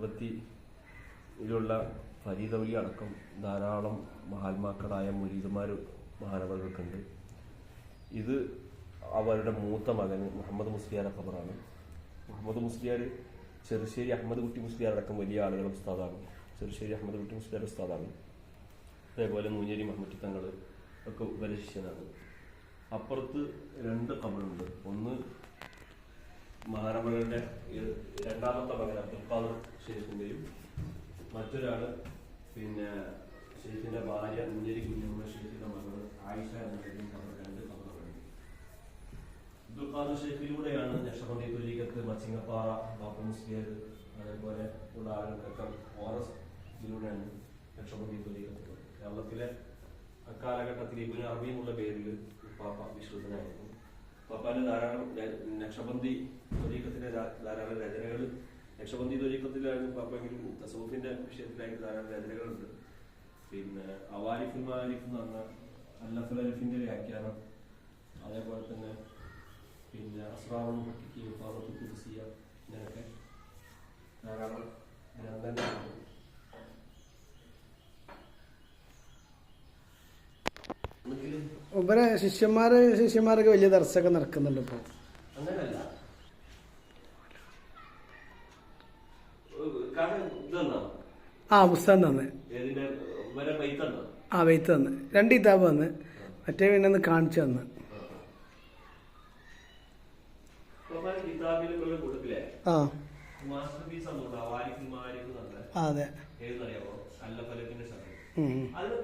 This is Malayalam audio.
മലപ്പുറത്തി ഇതിലുള്ള ഫരീദൗലി അടക്കം ധാരാളം മഹാത്മാക്കളായ മുരീദുമാർ മഹാനവകൾക്കുണ്ട്. ഇത് അവരുടെ മൂത്ത മകൻ മുഹമ്മദ് മുസ്ലിയാർ ഖബറാണ്. മുഹമ്മദ് മുസ്ലിയാർ ചെറുശ്ശേരി അഹമ്മദ് കുട്ടി മുസ്ലിയാർ അടക്കം വലിയ ആളുകളുടെ ഉസ്താദാണ്. ചെറുശ്ശേരി അഹമ്മദ് കുട്ടി മുസ്ലിയാർ ഉസ്താദാണ്. അതേപോലെ മൂഞ്ഞേരി മഹമ്മദ് തങ്ങൾ ഒക്കെ വലിയ ശിഷ്യനാണ് അപ്പുറത്ത് രണ്ട് ഖബറുണ്ട്. ഒന്ന് മഹാനവകളുടെ രണ്ടാമത്തെ മകൻ അബ്ദുൽ ഖാദർ ഷെയ്ഖിന്റെയും മറ്റൊരാൾ പിന്നെ ഷെയ്ഖിന്റെ ഭാര്യ മുഞ്ചേരി കുഞ്ഞമ്മ ഷെയ്ഖിന്റെ മകൾ ആയിഷ എന്നതിനും അവർ രണ്ട് കബറുകളുണ്ട് അബ്ദുൽ ഖാദർ ഷെയ്ഖിലൂടെയാണ് തുലീകത്ത് മച്ചിങ്ങപ്പാറ ബാപ്പു മുസ്ലിയർ അതേപോലെ ഉള്ള ആളുകളൊക്കെ എസ് ഇതിലൂടെയാണ് നക്ഷബന്തി തുലീകത്ത് കേരളത്തിലെ അക്കാലഘട്ടത്തിൽ ഇബിന് അറബി എന്നുള്ള പേരിൽ പാപ്പ വിശ്വസനായിരുന്നു പാപ്പാന്റെ ധാരാളം നക്ഷബന്ധി നക്ഷബന്തി തൊലീക്കത്തിന്റെ ധാരാളം രചനകൾ നക്ഷബന്തി ദ്വരീക്കത്തിലായിരുന്നു പാപ്പെങ്കിലും തസൂഫിന്റെ വിഷയത്തിലായിട്ട് ധാരാളം രചനകളുണ്ട്. പിന്നെ അവാരിഫ് മാരിഫ് എന്ന് പറഞ്ഞ അല്ലഫുൽ അരിഫിന്റെ വ്യാഖ്യാനം അതേപോലെ തന്നെ പിന്നെ അസ്രാവണം കുട്ടിക്ക് ഫാറത്ത് കുറിസിയ ഇവരെ ശിഷ്യന്മാരെ ശിഷ്യന്മാരൊക്കെ വലിയ ദർശകം നടക്കുന്നുണ്ട് ഇപ്പോൾ അങ്ങനല്ല കാരണം ഇതെന്നാ ആ പുസ്തകം തന്നെ. ആ വെയ്ത്ത് തന്ന്. രണ്ട് കിതാബ് വന്ന് മറ്റേ പിന്നെ ഒന്ന് കാണിച്ചു തന്ന്. ആ. അതെ. അതിന്